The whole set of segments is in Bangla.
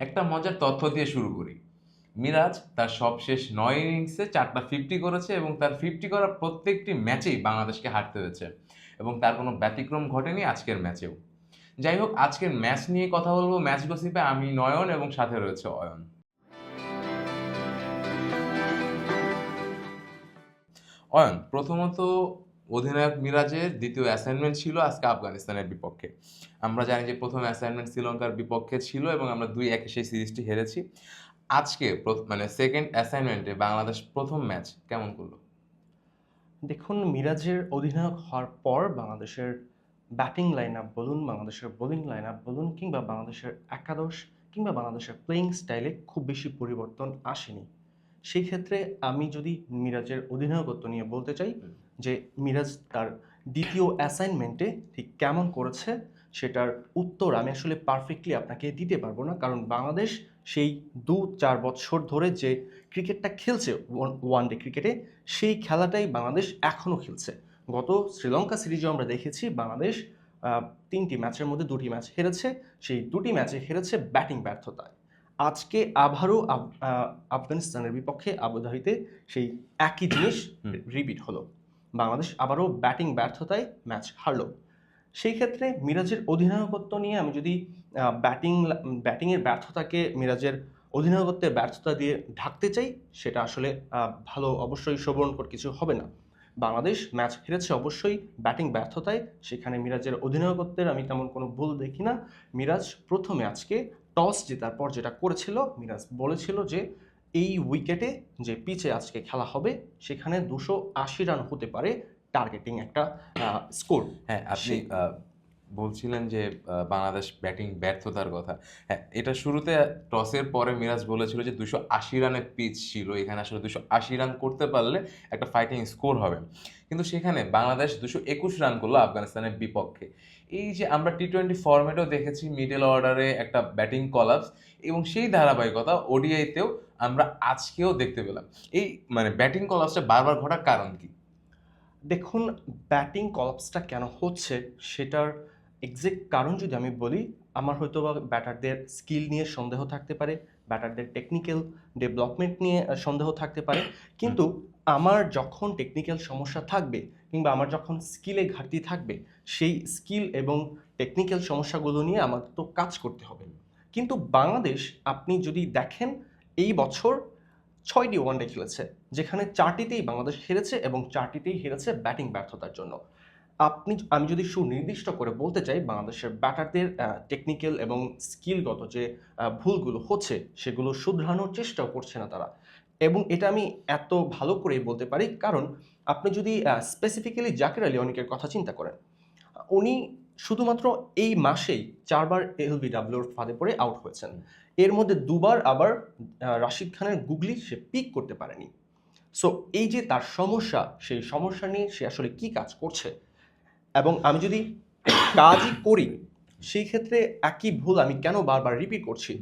একটা মজার তথ্য দিয়ে শুরু করি। মিরাজ তার সবশেষ নয় ইনিংসে চারটা ফিফটি করেছে এবং তার ফিফটি করা প্রত্যেকটি ম্যাচেই বাংলাদেশকে হারতে হয়েছে এবং তার কোনো ব্যতিক্রম ঘটেনি আজকের ম্যাচেও। যাই হোক, আজকের ম্যাচ নিয়ে কথা বলব ম্যাচ গসিপে আমি নয়ন এবং সাথে রয়েছে অয়ন। অয়ন, প্রথমত অধিনায়ক মিরাজের দ্বিতীয় অ্যাসাইনমেন্ট ছিল আজকে আফগানিস্তানের বিপক্ষে। আমরা জানি যে প্রথম অ্যাসাইনমেন্ট শ্রীলঙ্কার বিপক্ষে ছিল এবং আমরা দুই একে সেই সিরিজটি হেরেছি। আজকে মানে সেকেন্ড অ্যাসাইনমেন্টে বাংলাদেশ প্রথম ম্যাচ কেমন করল? দেখুন মিরাজের অধিনায়ক হওয়ার পর বাংলাদেশের ব্যাটিং লাইন আপ বলুন বাংলাদেশের বোলিং লাইন আপ বলুন কিংবা বাংলাদেশের একাদশ কিংবা বাংলাদেশের প্লেয়িং স্টাইলে খুব বেশি পরিবর্তন আসেনি। সেই ক্ষেত্রে আমি যদি মিরাজের অধিনায়কত্ব নিয়ে বলতে চাই। যে মিরাজ তার দ্বিতীয় অ্যাসাইনমেন্টে ঠিক কেমন করেছে সেটার উত্তর আমি আসলে পারফেক্টলি আপনাকে দিতে পারব না। কারণ বাংলাদেশ সেই দু চার বছর ধরে যে ক্রিকেটটা খেলছে ওয়ান ডে ক্রিকেটে সেই খেলাটাই বাংলাদেশ এখনও খেলছে। গত শ্রীলঙ্কা সিরিজেও আমরা দেখেছি বাংলাদেশ তিনটি ম্যাচের মধ্যে দুটি ম্যাচ হেরেছে। সেই দুটি ম্যাচে হেরেছে ব্যাটিং ব্যর্থতায়। আজকে আবারও আফগানিস্তানের বিপক্ষে আবুধাবিতে সেই একই জিনিস রিপিট হলো। বাংলাদেশ আবারও ব্যাটিং ব্যর্থতায় ম্যাচ হারল। সেই ক্ষেত্রে মিরাজের অধিনায়কত্ব নিয়ে আমি যদি ব্যাটিং, ব্যাটিংয়ের ব্যর্থতাকে মিরাজের অধিনায়কত্বের ব্যর্থতা দিয়ে ঢাকতে চাই, সেটা আসলে ভালো অবশ্যই শোভনকর কিছু হবে না। বাংলাদেশ ম্যাচ হেরেছে অবশ্যই, ব্যাটিং ব্যর্থতায়, সেখানে মিরাজের অধিনায়কত্বের আমি তেমন কোনো ভুল দেখি না। মিরাজ প্রথমে আজকে টস জেতার পর যেটা করেছিল, মিরাজ বলেছিল যে এই উইকেটে যে পিচে আজকে খেলা হবে সেখানে দুশো আশি রান হতে পারে টার্গেটিং একটা স্কোর হ্যাঁ আপনি সেই- বলছিলেন যে বাংলাদেশ ব্যাটিং ব্যর্থতার কথা। হ্যাঁ এটা শুরুতে টসের পরে মিরাজ বলেছিল যে দুশো আশি রানের পিচ ছিল এখানে আসলে দুশো আশি রান করতে পারলে একটা ফাইটিং স্কোর হবে। কিন্তু সেখানে বাংলাদেশ দুশো একুশ রান করল আফগানিস্তানের বিপক্ষে। এই যে আমরা টি টোয়েন্টি ফরম্যাটেও দেখেছি মিডল অর্ডারে একটা ব্যাটিং কলাপস এবং সেই ধারাবাহিকতা ওডিআইতেও আমরা আজকেও দেখতে পেলাম। এই মানে ব্যাটিং কলাপসটা বারবার ঘটার কারণ কি? দেখুন, ব্যাটিং কলাপসটা কেন হচ্ছে সেটার এক্সাক্ট কারণ যদি আমি বলি, আমার হয়তো বা ব্যাটারদের স্কিল নিয়ে সন্দেহ থাকতে পারে, ব্যাটারদের টেকনিক্যাল ডেভেলপমেন্ট নিয়ে সন্দেহ থাকতে পারে। কিন্তু আমার যখন টেকনিক্যাল সমস্যা থাকবে কিংবা আমার যখন স্কিলে ঘাটতি থাকবে, সেই স্কিল এবং টেকনিক্যাল সমস্যাগুলো নিয়ে আমার তো কাজ করতে হবে। কিন্তু বাংলাদেশ, আপনি যদি দেখেন এই বছর ছয়টি ওয়ানডে খেলেছে, যেখানে চারটিতেই বাংলাদেশ হেরেছে এবং চারটিতেই হেরেছে ব্যাটিং ব্যর্থতার জন্য। আপনি আমি যদি সুনির্দিষ্ট করে বলতে চাই, বাংলাদেশের ব্যাটারদের টেকনিক্যাল এবং স্কিলগত যে ভুলগুলো হচ্ছে, সেগুলো শুধরানোর চেষ্টাও করছে না তারা। এবং এটা আমি এত ভালো করেই বলতে পারি, কারণ আপনি যদি স্পেসিফিক্যালি জাকির আলী অনেকের কথা চিন্তা করেন উনি শুধুমাত্র এই মাসেই চারবার এলবিডাব্লিউর ফাঁদে পড়ে আউট হয়েছেন। এর মধ্যে দুবার আবার রাশিদ খানের গুগলি সে পিক করতে পারেনি। সো এই যে তার সমস্যা, সেই সমস্যা নিয়ে সে আসলে কি কাজ করছে? এবং আমি যদি কাজই করি, সেই ক্ষেত্রে একই ভুল আমি কেন বারবার রিপিট করছি?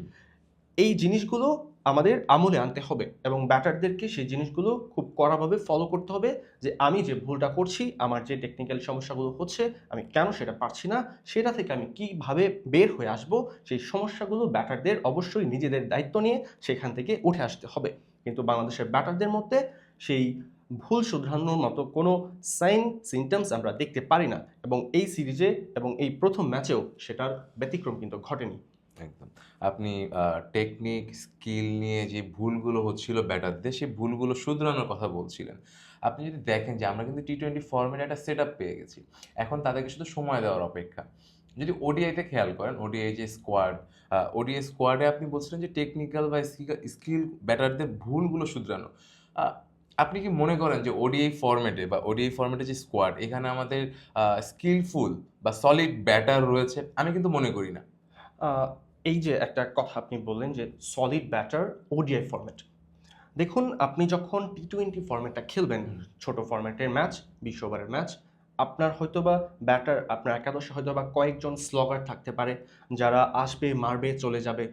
এই জিনিসগুলো আমাদের আমলে আনতে হবে এবং ব্যাটারদেরকে সেই জিনিসগুলো খুব কড়াভাবে ফলো করতে হবে যে আমি যে ভুলটা করছি, আমার যে টেকনিক্যাল সমস্যাগুলো হচ্ছে, আমি কেন সেটা পারছি না, সেটা থেকে আমি কীভাবে বের হয়ে আসব, সেই সমস্যাগুলো ব্যাটারদের অবশ্যই নিজেদের দায়িত্ব নিয়ে সেখান থেকে উঠে আসতে হবে। কিন্তু বাংলাদেশের ব্যাটারদের মধ্যে সেই ভুল শুধরানোর মতো কোনো সাইন সিমটমস আমরা দেখতে পারি না এবং এই সিরিজে এবং এই প্রথম ম্যাচেও সেটার ব্যতিক্রম কিন্তু ঘটেনি। একদম। আপনি টেকনিক স্কিল নিয়ে যে ভুলগুলো হচ্ছিল ব্যাটারদের, সেই ভুলগুলো শুধরানোর কথা বলছিলেন। আপনি যদি দেখেন যে আমরা কিন্তু টি টোয়েন্টি ফর্মেট একটা সেট আপ পেয়ে গেছি। এখন তাদেরকে শুধু সময় দেওয়ার অপেক্ষা। যদি ওডিআইতে খেয়াল করেন ওডিআই যে স্কোয়াড ওডিআই স্কোয়াডে আপনি বলছিলেন যে টেকনিক্যাল বা স্কিল ব্যাটারদের ভুলগুলো শুধরানো। আপনি কি মনে করেন যে ওডিআই ফরম্যাটে বা ওডিআই ফরম্যাটে যে স্কোয়াড এখানে আমাদের স্কিলফুল বা সলিড ব্যাটার রয়েছে? আমি কিন্তু মনে করি না। এই যে একটা কথা আপনি বললেন যে সলিড ব্যাটার ওডিআই ফরম্যাট দেখুন আপনি যখন টি টোয়েন্টি ফরম্যাটটা খেলবেন ছোটো ফরম্যাটের ম্যাচ বিশ ওভারের ম্যাচ আপনার হয়তোবা ব্যাটার আপনার একাদশে হয়তোবা কয়েকজন স্লগার থাকতে পারে যারা আসবে মারবে চলে যাবে।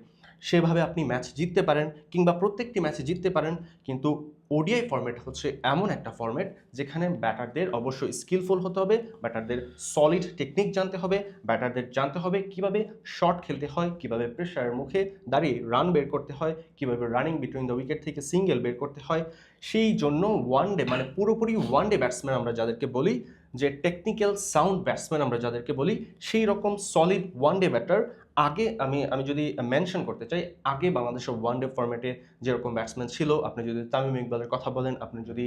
সেভাবে আপনি ম্যাচ জিততে পারেন কিংবা প্রত্যেকটি ম্যাচে জিততে পারেন, কিন্তু ওডিআই ফরম্যাট হচ্ছে এমন একটা ফরম্যাট যেখানে ব্যাটারদের অবশ্যই স্কিলফুল হতে হবে, ব্যাটারদের সলিড টেকনিক জানতে হবে, ব্যাটারদের জানতে হবে কীভাবে শট খেলতে হয়, কীভাবে প্রেশারের মুখে দাঁড়িয়ে রান বের করতে হয়, কীভাবে রানিং বিটুইন দ্য উইকেট থেকে সিঙ্গেল বের করতে হয়। সেই জন্য ওয়ান ডে মানে পুরোপুরি ওয়ান ডে ব্যাটসম্যান আমরা যাদেরকে বলি, যে টেকনিক্যাল সাউন্ড ব্যাটসম্যান আমরা যাদেরকে বলি, সেই রকম সলিড ওয়ান ডে ব্যাটার আগে আমি আমি যদি মেনশন করতে চাই আগে বাংলাদেশের ওয়ান ডে ফরম্যাটে যেরকম ব্যাটসম্যান ছিল আপনি যদি তামিম ইকবালের কথা বলেন আপনি যদি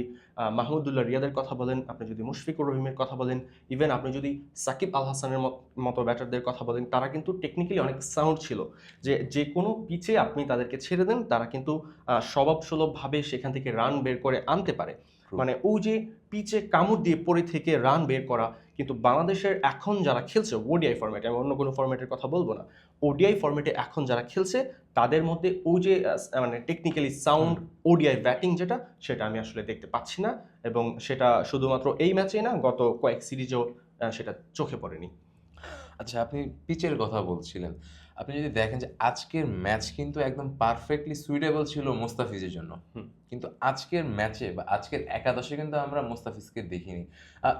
মাহমুদুল্লাহ রিয়াদের কথা বলেন আপনি যদি মুশফিকুর রহিমের কথা বলেন ইভেন আপনি যদি সাকিব আল হাসানের মতো ব্যাটারদের কথা বলেন তারা কিন্তু টেকনিক্যালি অনেক সাউন্ড ছিল। যে যে কোনো পিচে আপনি তাদেরকে ছেড়ে দেন তারা কিন্তু আহ, স্বভাবসুলভভাবে সেখান থেকে রান বের করে আনতে পারে। মানে ও যে পিচে কামড় দিয়ে পড়ে থেকে রান বের করা কিন্তু বাংলাদেশের এখন যারা খেলছে ওডিআই ফরম্যাটে আমি অন্য কোনো ফরম্যাটের কথা বলব না ওডিআই ফরম্যাটে এখন যারা খেলছে তাদের মধ্যে ও যে মানে টেকনিক্যালি সাউন্ড ওডিআই ব্যাটিং যেটা সেটা আমি আসলে দেখতে পাচ্ছি না এবং সেটা শুধুমাত্র এই ম্যাচেই না গত কয়েক সিরিজেও সেটা চোখে পড়েনি। আচ্ছা আপনি পিচের কথা বলছিলেন। আপনি যদি দেখেন যে আজকের ম্যাচ কিন্তু একদম পারফেক্টলি সুইটেবল ছিল মোস্তাফিজের জন্য। কিন্তু আজকের ম্যাচে বা আজকের একাদশে কিন্তু আমরা মোস্তাফিজকে দেখিনি।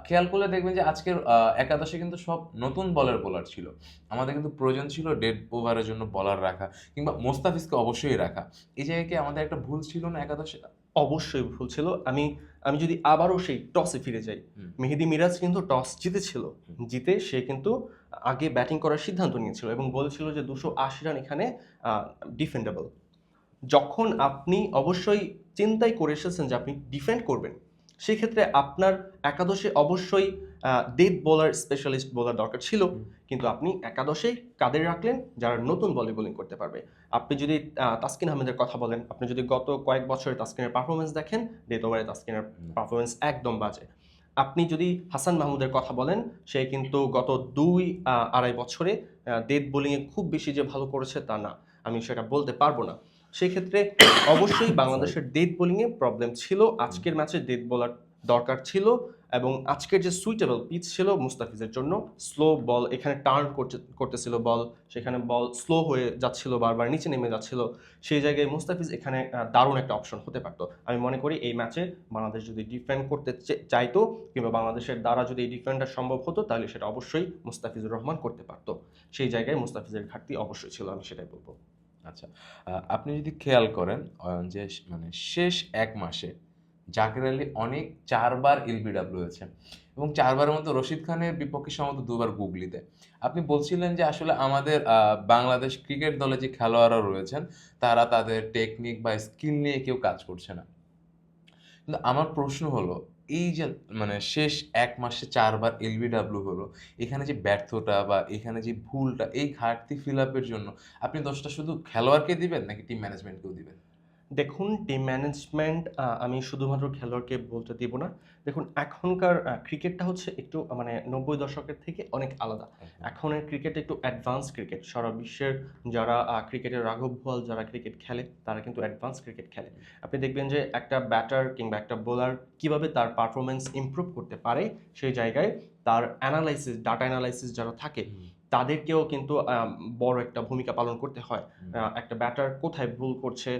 খেয়াল করলে দেখবেন যে আজকের একাদশে কিন্তু সব নতুন বলার বোলার ছিল। আমাদের কিন্তু প্রয়োজন ছিল ডেড ওভারের জন্য বলার রাখা কিংবা মোস্তাফিজকে অবশ্যই রাখা। এই জায়গায় কি আমাদের একটা ভুল ছিল না একাদশে? অবশ্যই ভুল ছিল। আমি আমি যদি আবারও সেই টসে ফিরে যাই মেহেদি মিরাজ কিন্তু টস জিতেছিল। জিতে সে কিন্তু আগে ব্যাটিং করার সিদ্ধান্ত নিয়েছিল এবং বলেছিল যে দুশো আশি রান এখানে ডিফেন্ডেবল যখন আপনি অবশ্যই চিন্তাই করে এসেছেন যে আপনি ডিফেন্ড করবেন সেক্ষেত্রে আপনার একাদশে অবশ্যই ডেথ বোলার স্পেশালিস্ট বোলার দরকার ছিল। কিন্তু আপনি একাদশে কাদের রাখলেন যারা নতুন বলে বোলিং করতে পারবে। আপনি যদি তাসকিন আহমেদের কথা বলেন আপনি যদি গত কয়েক বছরে তাসকিনের পারফরমেন্স দেখেন ডেথ ওভারে তাসকিনের। পারফরমেন্স একদম বাজে। আপনি যদি হাসান মাহমুদের কথা বলেন, সে কিন্তু গত দুই আড়াই বছরে ডেথ বোলিংয়ে খুব বেশি যে ভালো করেছে তা না। আমি সেটা বলতে পারব না। সেক্ষেত্রে অবশ্যই বাংলাদেশের ডেথ বোলিংয়ে প্রবলেম ছিল। আজকের ম্যাচে ডেথ বোলার দরকার ছিল এবং আজকের যে সুইটেবল পিচ ছিল মুস্তাফিজের জন্য স্লো বল এখানে টার্ন করতে করতেছিল বল সেখানে বল স্লো হয়ে যাচ্ছিল, বারবার নিচে নেমে যাচ্ছিল, সেই জায়গায় মুস্তাফিজ এখানে দারুণ একটা অপশন হতে পারতো। আমি মনে করি এই ম্যাচে বাংলাদেশ যদি ডিফেন্ড করতে চাইতো কিংবা বাংলাদেশের দ্বারা যদি এই ডিফেন্ডটা সম্ভব হতো, তাহলে সেটা অবশ্যই মুস্তাফিজুর রহমান করতে পারতো। সেই জায়গায় মুস্তাফিজের ঘাটতি অবশ্যই ছিল, আমি সেটাই বলব। আচ্ছা আপনি যদি খেয়াল করেন যে মানে শেষ এক মাসে জাকির আলী অনেক চারবার এলবিডাব্লিউ হয়েছে এবং চারবারের মতো রশিদ খানের বিপক্ষে সম্ভবত দুবার গুগলিতে আপনি বলছিলেন যে আসলে আমাদের বাংলাদেশ ক্রিকেট দলে যে খেলোয়াড়রা রয়েছেন, তারা তাদের টেকনিক বা স্কিল নিয়ে কেউ কাজ করছে না। কিন্তু আমার প্রশ্ন হলো, এই যে মানে শেষ এক মাসে চারবার এলবিডাব্লিউ হলো, এখানে যে ব্যর্থতা বা এখানে যে ভুলটা, এই ঘাটতি ফিল আপের জন্য আপনি দশটা শুধু খেলোয়াড়কে দিবেন নাকি টিম ম্যানেজমেন্টকেও দিবেন? দেখুন টিম ম্যানেজমেন্ট আমি শুধুমাত্র খেলোয়াড়কে বলতে দিব না। দেখুন এখনকার ক্রিকেটটা হচ্ছে একটু মানে নব্বই দশকের থেকে অনেক আলাদা। এখনের ক্রিকেট একটু অ্যাডভান্স ক্রিকেট সারা বিশ্বের যারা ক্রিকেটের রাঘব বোয়াল যারা ক্রিকেট খেলে তারা কিন্তু অ্যাডভান্স ক্রিকেট খেলে। আপনি দেখবেন যে একটা ব্যাটার কিংবা একটা বোলার কীভাবে তার পারফরমেন্স ইমপ্রুভ করতে পারে সেই জায়গায় তার অ্যানালাইসিস ডাটা অ্যানালাইসিস যারা থাকে তাদেরকেও কিন্তু বড় একটা ভূমিকা পালন করতে হয়। একটা ব্যাটার কোথায় ভুল করছে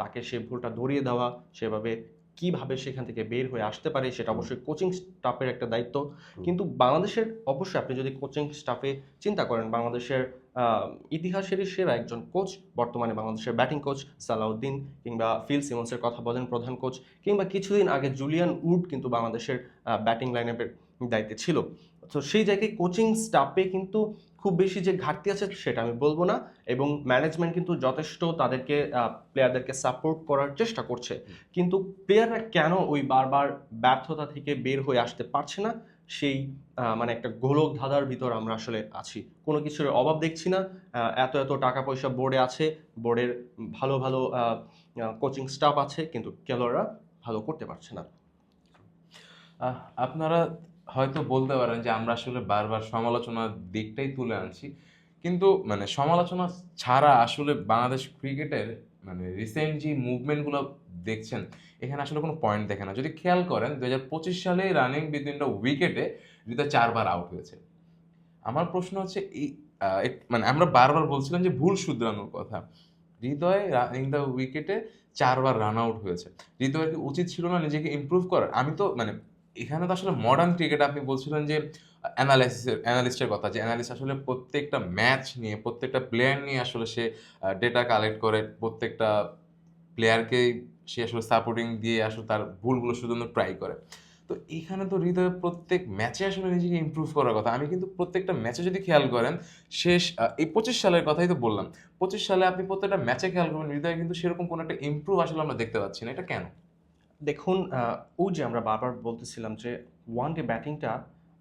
তাকে সে ভুলটা ধরিয়ে দেওয়া সেভাবে কীভাবে সেখান থেকে বের হয়ে আসতে পারে সেটা অবশ্যই কোচিং স্টাফের একটা দায়িত্ব। কিন্তু বাংলাদেশের অবশ্যই আপনি যদি কোচিং স্টাফে চিন্তা করেন বাংলাদেশের ইতিহাসেরই সেরা একজন কোচ বর্তমানে বাংলাদেশের ব্যাটিং কোচ সালাউদ্দিন কিংবা ফিল সিমন্সের কথা বলেন প্রধান কোচ কিংবা কিছুদিন আগে জুলিয়ান উড কিন্তু বাংলাদেশের ব্যাটিং লাইনের দায়িত্বে ছিল। তো সেই জায়গায় কোচিং স্টাফে কিন্তু খুব বেশি যে ঘাটতি আছে সেটা আমি বলব না এবং ম্যানেজমেন্ট কিন্তু যথেষ্ট তাদেরকে প্লেয়ারদেরকে সাপোর্ট করার চেষ্টা করছে। কিন্তু প্লেয়াররা কেন ওই বারবার ব্যর্থতা থেকে বের হয়ে আসতে পারছে না? সেই মানে একটা গোলক ধাঁধার ভিতর আমরা আসলে আছি। কোনো কিছুর অভাব দেখছি না। এত এত টাকা পয়সা বোর্ডে আছে। বোর্ডের ভালো ভালো কোচিং স্টাফ আছে কিন্তু খেলোয়াড়রা ভালো করতে পারছে না। আপনারা হয়তো বলতে পারেন যে আমরা আসলে বারবার সমালোচনার দিকটাই তুলে আনছি। কিন্তু মানে সমালোচনা ছাড়া আসলে বাংলাদেশ ক্রিকেটের মানে রিসেন্ট যে মুভমেন্টগুলো দেখছেন, এখানে আসলে কোনো পয়েন্ট দেখে না। যদি খেয়াল করেন দু হাজার পঁচিশ সালে রানিং বিদিন উইকেটে রিতা চারবার আউট হয়েছে। আমার প্রশ্ন হচ্ছে, এই মানে আমরা বারবার বলছিলাম যে ভুল শুধরানোর কথা। হৃদয় রানিং দ্য উইকেটে চারবার রান আউট হয়েছে। হৃদয়ের কি উচিত ছিল না নিজেকে ইমপ্রুভ করার? আমি তো মানে এখানে তো আসলে মডার্ন ক্রিকেট আপনি বলছিলেন যে অ্যানালাইসিসের অ্যানালিস্টের কথা, যে অ্যানালিস্ট আসলে প্রত্যেকটা ম্যাচ নিয়ে, প্রত্যেকটা প্লেয়ার নিয়ে আসলে সে ডেটা কালেক্ট করে, প্রত্যেকটা প্লেয়ারকে সে আসলে সাপোর্টিং দিয়ে আসলে তার ভুলগুলো শুধু ট্রাই করে। তো এখানে তো হৃদয় প্রত্যেক ম্যাচে আসলে নিজেকে ইম্প্রুভ করার কথা। আমি কিন্তু প্রত্যেকটা ম্যাচে যদি খেয়াল করেন, শেষ এই পঁচিশ সালের কথাই তো বললাম, পঁচিশ সালে আপনি প্রত্যেকটা ম্যাচে খেয়াল করবেন, হৃদয় কিন্তু সেরকম কোনো একটা ইমপ্রুভ আসলে আমরা দেখতে পাচ্ছি না। এটা কেন? দেখুন ও যে আমরা বারবার বলতেছিলাম যে ওয়ান ডে ব্যাটিংটা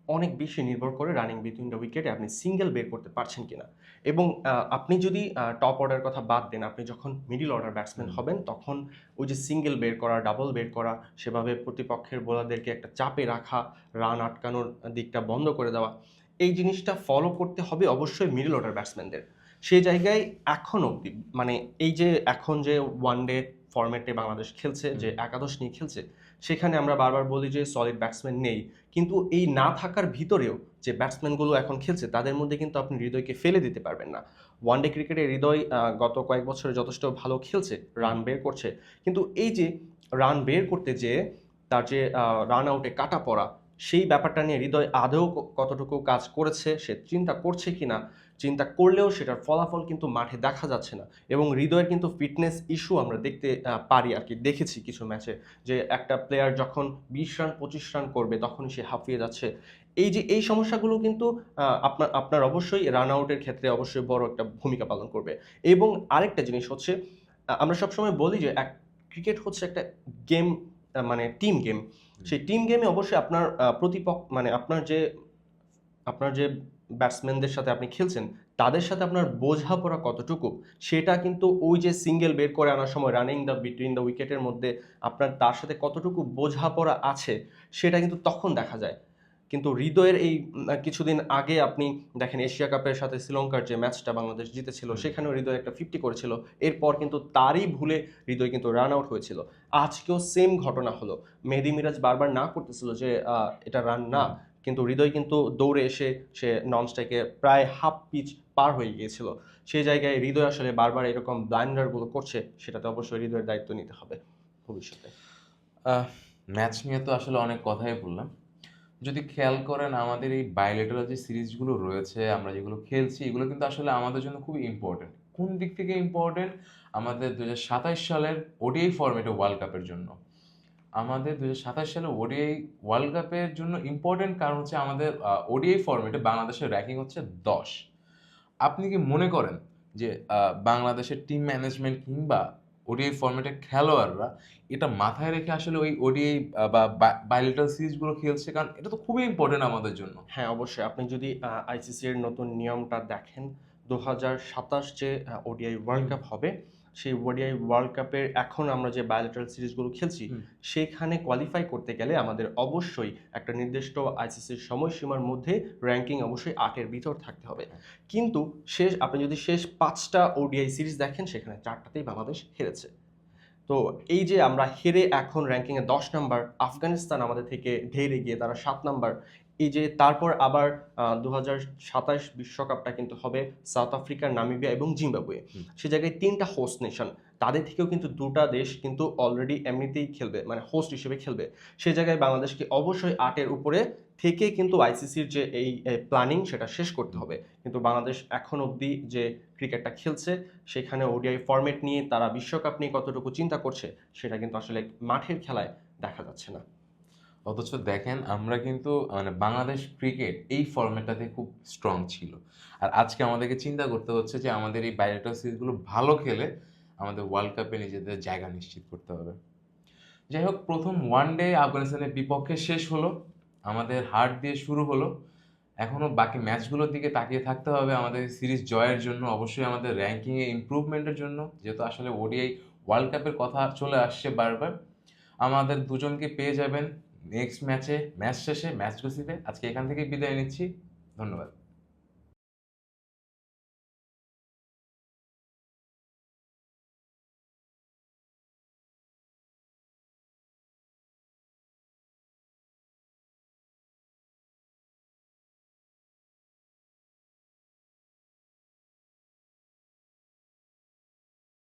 অনেক বেশি নির্ভর করে রানিং বিটুইন দ্য উইকেটে আপনি সিঙ্গেল বের করতে পারছেন কিনা। এবং আপনি যদি টপ অর্ডার কথা বাদ দেন আপনি যখন মিডিল অর্ডার ব্যাটসম্যান হবেন তখন ওই যে সিঙ্গেল বের করা ডাবল বের করা সেভাবে প্রতিপক্ষের বোলারদেরকে একটা চাপে রাখা রান আটকানোর দিকটা বন্ধ করে দেওয়া এই জিনিসটা ফলো করতে হবে অবশ্যই মিডল অর্ডার ব্যাটসম্যানদের সেই জায়গায় এখন অবধি মানে এই যে এখন যে ওয়ান ডে ফরম্যাটে বাংলাদেশ খেলছে যে একাদশ নিয়ে খেলছে সেখানে আমরা বারবার বলি যে সলিড ব্যাটসম্যান নেই। কিন্তু এই না থাকার ভিতরেও যে ব্যাটসম্যানগুলো এখন খেলছে তাদের মধ্যে কিন্তু আপনি হৃদয়কে ফেলে দিতে পারবেন না। ওয়ান ডে ক্রিকেটে হৃদয় গত কয়েক বছরে যথেষ্ট ভালো খেলছে রান বের করছে। কিন্তু এই যে রান বের করতে যেয়ে তার যে রান আউটে কাটা পড়া সেই ব্যাপারটা নিয়ে হৃদয় আদৌ কতটুকু কাজ করেছে, সে চিন্তা করছে কি না চিন্তা করলেও সেটার ফলাফল কিন্তু মাঠে দেখা যাচ্ছে না এবং হৃদয়ের কিন্তু ফিটনেস ইস্যু আমরা দেখতে পারি আর কি, দেখেছি কিছু ম্যাচে যে একটা প্লেয়ার যখন বিশ রান পঁচিশ রান করবে তখন সে হাঁফিয়ে যাচ্ছে। এই যে এই সমস্যাগুলো কিন্তু আপনার আপনার অবশ্যই রান আউটের ক্ষেত্রে অবশ্যই বড় একটা ভূমিকা পালন করবে। এবং আরেকটা জিনিস হচ্ছে আমরা সবসময় বলি যে এক ক্রিকেট হচ্ছে একটা গেম মানে টিম গেম সেই টিম গেমে অবশ্যই আপনার প্রতিপক্ষ মানে আপনার যে আপনার যে ব্যাটসম্যানদের সাথে আপনি খেলছেন, তাদের সাথে আপনার বোঝাপড়া কতটুকু, সেটা কিন্তু ওই যে সিঙ্গেল বের করে আনার সময় রানিং দ্য বিটুইন দ্য উইকেটের মধ্যে আপনার, তার সাথে কতটুকু বোঝাপড়া আছে, সেটা কিন্তু তখন দেখা যায়। কিন্তু হৃদয়ের এই কিছুদিন আগে আপনি দেখেন এশিয়া কাপের সাথে শ্রীলঙ্কার যে ম্যাচটা বাংলাদেশ জিতেছিল সেখানেও হৃদয় একটা ফিফটি করেছিল। এরপর কিন্তু তারই ভুলে হৃদয় কিন্তু রান আউট হয়েছিল। আজকেও সেম ঘটনা হলো। মেহেদি মিরাজ বারবার না করতেছিল যে এটা রান না। কিন্তু হৃদয় কিন্তু দৌড়ে এসে সে নন স্ট্রাইকে প্রায় হাফ পিচ পার হয়ে গিয়েছিল। সেই জায়গায় হৃদয় আসলে বারবার এরকম ব্লাইন্ডারগুলো করছে সেটাতে অবশ্যই হৃদয়ের দায়িত্ব নিতে হবে ভবিষ্যতে। ম্যাচ নিয়ে তো আসলে অনেক কথাই বললাম। যদি খেয়াল করেন, আমাদের এই বায়োলেটারাল যে সিরিজগুলো রয়েছে, আমরা যেগুলো খেলছি, এগুলো কিন্তু আসলে আমাদের জন্য খুবই ইম্পর্টেন্ট কোন দিক থেকে ইম্পর্টেন্ট আমাদের দু হাজার সাতাশ সালের ওডিআই ফরম্যাটে ওয়ার্ল্ড কাপের জন্য। আমাদের দু সালে ওডিআই ওয়ার্ল্ড কাপের জন্য ইম্পর্টেন্ট কারণ হচ্ছে আমাদের ওডিআই ফরম্যাটে বাংলাদেশের র্যাঙ্কিং হচ্ছে দশ। আপনি কি মনে করেন যে বাংলাদেশের টিম ম্যানেজমেন্ট কিংবা ওডিআই ফর্মেটের খেলোয়াড়রা এটা মাথায় রেখে আসলে ওই ওডিআই বা বায়োলিটাল সিরিজগুলো খেলছে। কারণ এটা তো খুবই ইম্পর্টেন্ট আমাদের জন্য। হ্যাঁ অবশ্যই। আপনি যদি আইসিসির এর নতুন নিয়মটা দেখেন দু হাজার সাতাশ যে ওডিআই ওয়ার্ল্ড কাপ হবে সেই ওডিআই ওয়ার্ল্ড কাপের এখন আমরা যে বায়োলেটারাল সিরিজগুলো খেলছি সেখানে কোয়ালিফাই করতে গেলে আমাদের অবশ্যই একটা নির্দিষ্ট আইসিসির সময়সীমার মধ্যে র্যাঙ্কিং অবশ্যই আটের ভিতর থাকতে হবে। কিন্তু শেষ আপনি যদি শেষ পাঁচটা ওডিআই সিরিজ দেখেন সেখানে চারটাতেই বাংলাদেশ হেরেছে। তো এই যে আমরা হেরে এখন র্যাঙ্কিংয়ে দশ নাম্বার আফগানিস্তান আমাদের থেকে ঢের এগিয়ে তারা সাত নাম্বার এই যে তারপর আবার দু হাজার সাতাশ বিশ্বকাপটা কিন্তু হবে সাউথ আফ্রিকা নামিবিয়া এবং জিম্বাবুয়ে। সে জায়গায় তিনটা হোস্ট নেশন তাদের থেকেও কিন্তু দুটা দেশ কিন্তু অলরেডি এমনিতেই খেলবে মানে হোস্ট হিসেবে খেলবে। সে জায়গায় বাংলাদেশকে অবশ্যই আটের উপরে থেকে কিন্তু আইসিসির যে এই প্ল্যানিং সেটা শেষ করতে হবে। কিন্তু বাংলাদেশ এখন অবধি যে ক্রিকেটটা খেলছে সেখানে ওডিআই ফরম্যাট নিয়ে তারা বিশ্বকাপ নিয়ে কতটুকু চিন্তা করছে সেটা কিন্তু আসলে মাঠের খেলায় দেখা যাচ্ছে না। অথচ দেখেন আমরা কিন্তু মানে বাংলাদেশ ক্রিকেট এই ফরম্যাটটাতে খুব স্ট্রং ছিল। আর আজকে আমাদেরকে চিন্তা করতে হচ্ছে যে আমাদের এই বায়োলেটারাল সিরিজগুলো ভালো খেলে আমাদের ওয়ার্ল্ড কাপে নিজেদের জায়গা নিশ্চিত করতে হবে। যাই হোক, প্রথম ওয়ান ডে আফগানিস্তানের বিপক্ষে শেষ হলো, আমাদের হার দিয়ে শুরু হলো। এখনও বাকি ম্যাচগুলোর দিকে তাকিয়ে থাকতে হবে আমাদের সিরিজ জয়ের জন্য, অবশ্যই আমাদের র্যাঙ্কিংয়ে ইমপ্রুভমেন্টের জন্য, যেহেতু আসলে ওডিআই ওয়ার্ল্ড কাপের কথা চলে আসছে বারবার। আমাদের দুজনকে পেয়ে যাবেন নেক্সট ম্যাচে ম্যাচ শেষে ম্যাচ রিসিভে আজকে এখান থেকে বিদায় নিচ্ছি। ধন্যবাদ।